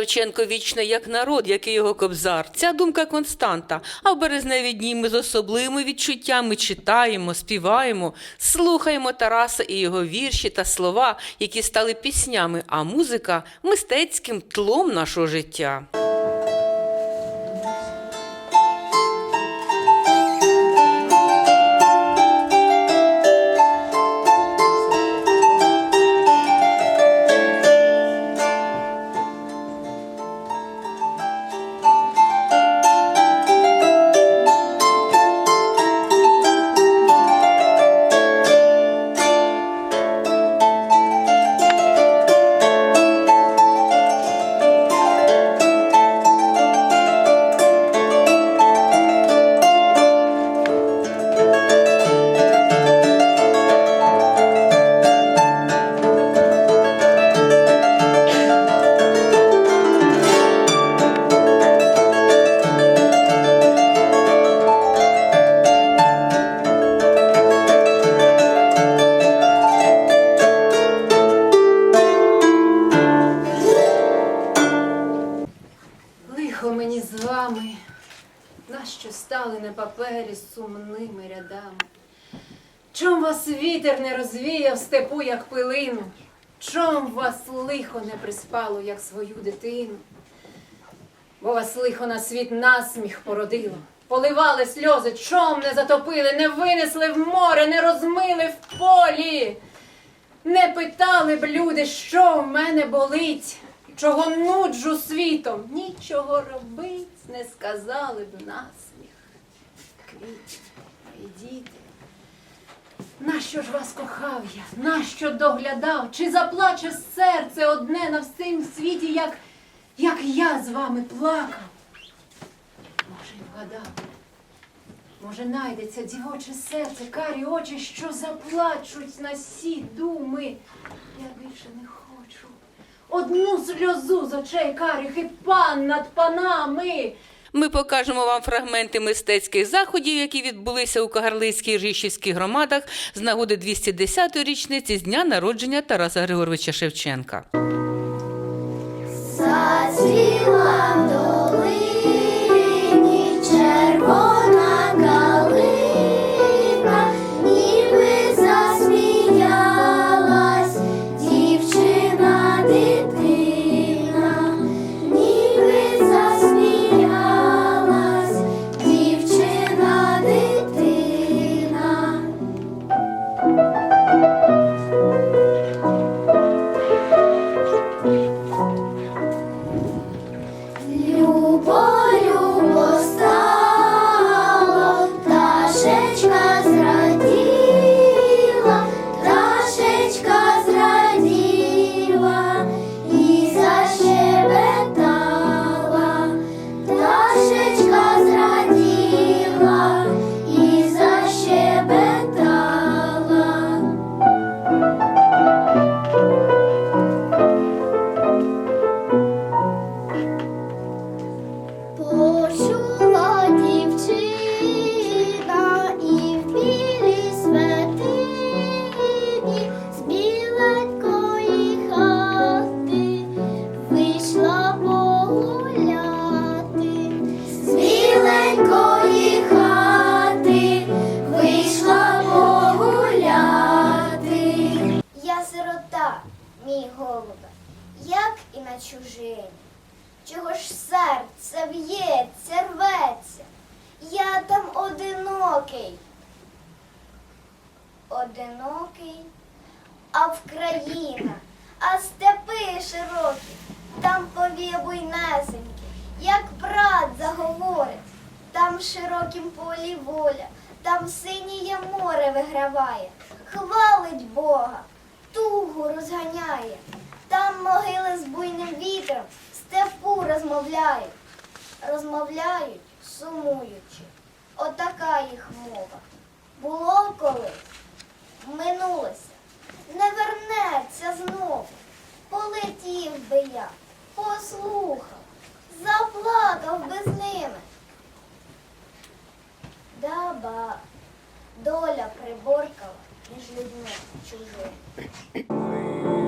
Шевченко вічно як народ, як і його кобзар. Ця думка константа. А в березневі ми з особливими відчуттями читаємо, співаємо, слухаємо Тараса і його вірші та слова, які стали піснями, а музика мистецьким тлом нашого життя. Папері сумними рядами? Чом вас вітер не розвіяв степу, як пилину? Чом вас лихо не приспало, як свою дитину? Бо вас лихо на світ насміх породило. Поливали сльози, чом не затопили, не винесли в море, не розмили в полі. Не питали б люди, що в мене болить, чого нуджу світом, нічого робить, не сказали б насміх. І діти. Нащо ж вас кохав я? Нащо доглядав? Чи заплаче серце одне на всім світі, як, як я з вами плакав? Може, й вгадав. Може, найдеться дівоче серце, карі очі, що заплачуть на сі думи. Я більше не хочу. Одну сльозу з очей карих і пан над панами. Ми покажемо вам фрагменти мистецьких заходів, які відбулися у Кагарлицькій і Рішівській громадах з нагоди 210-ї річниці з дня народження Тараса Григоровича Шевченка. Зацвіла країна, а степи широкі, там повіє буйнесенькі, як брат заговорить, там в широкім полі воля, там синіє море виграває, хвалить Бога, тугу розганяє, там могили з буйним вітром, степу розмовляють, розмовляють, сумуючи. Отака їх мова. Було колись, минулося, не вернеться знову. Полетів би я, послухав, заплакав би з ними. Даба, доля приборкала між людьми чужими.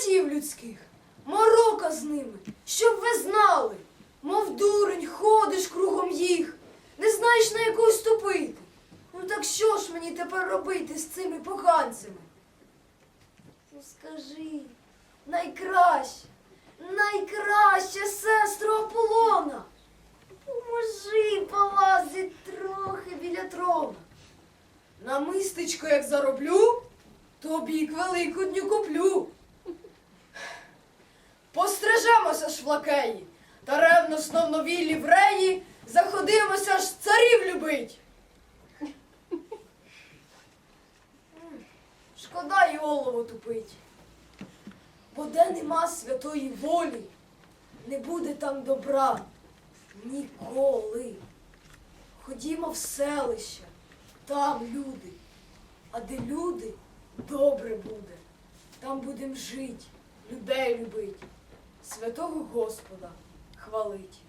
царів, людських. Морока з ними, щоб ви знали, мов дурень ходиш кругом їх, не знаєш на яку ступити. Ну так що ж мені тепер робити з цими поганцями? Ну скажи, найкраще, найкраще, сестро Аполлона, поможи полазить трохи біля трона. Намистечко, як зароблю, тобі к великодню куплю. Пострижемося ж в лакеї, та ревносно в новій лівреї заходимося ж царів любить. Шкода й голову тупить. Бо де нема святої волі, не буде там добра ніколи. Ходімо в селище, там люди. А де люди, добре буде. Там будем жить, людей любить, святого Господа хвалить.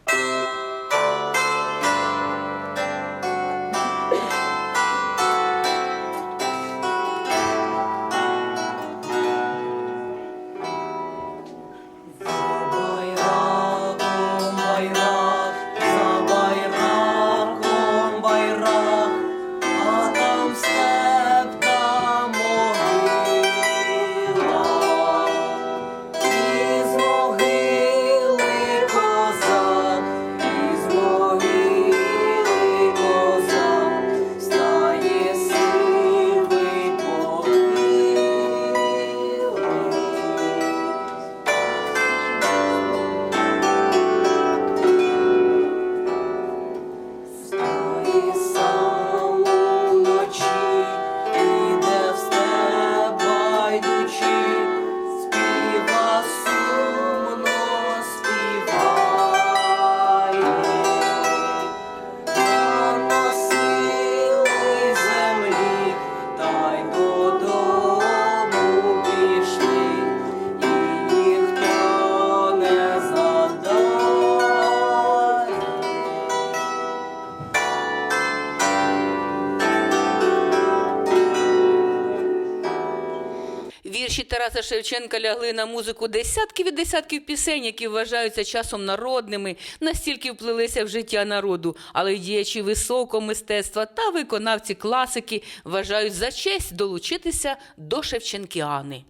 Вірші Тараса Шевченка лягли на музику десятків і десятків пісень, які вважаються часом народними, настільки вплилися в життя народу, але й діячі високого мистецтва та виконавці класики вважають за честь долучитися до Шевченкіани.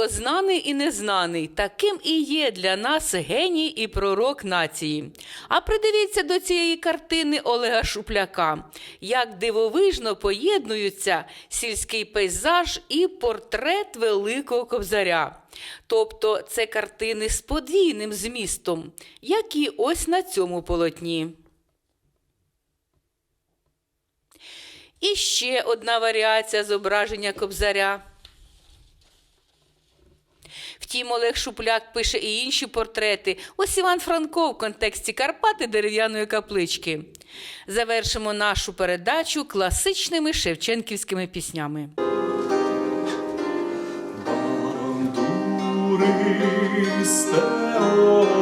Шевченко знаний і незнаний, таким і є для нас геній і пророк нації. А придивіться до цієї картини Олега Шупляка, як дивовижно поєднуються сільський пейзаж і портрет Великого Кобзаря. Тобто це картини з подвійним змістом, як і ось на цьому полотні. І ще одна варіація зображення кобзаря. Втім, Олег Шупляк пише і інші портрети. Ось Іван Франко в контексті Карпати дерев'яної каплички. Завершимо нашу передачу класичними шевченківськими піснями. Сі,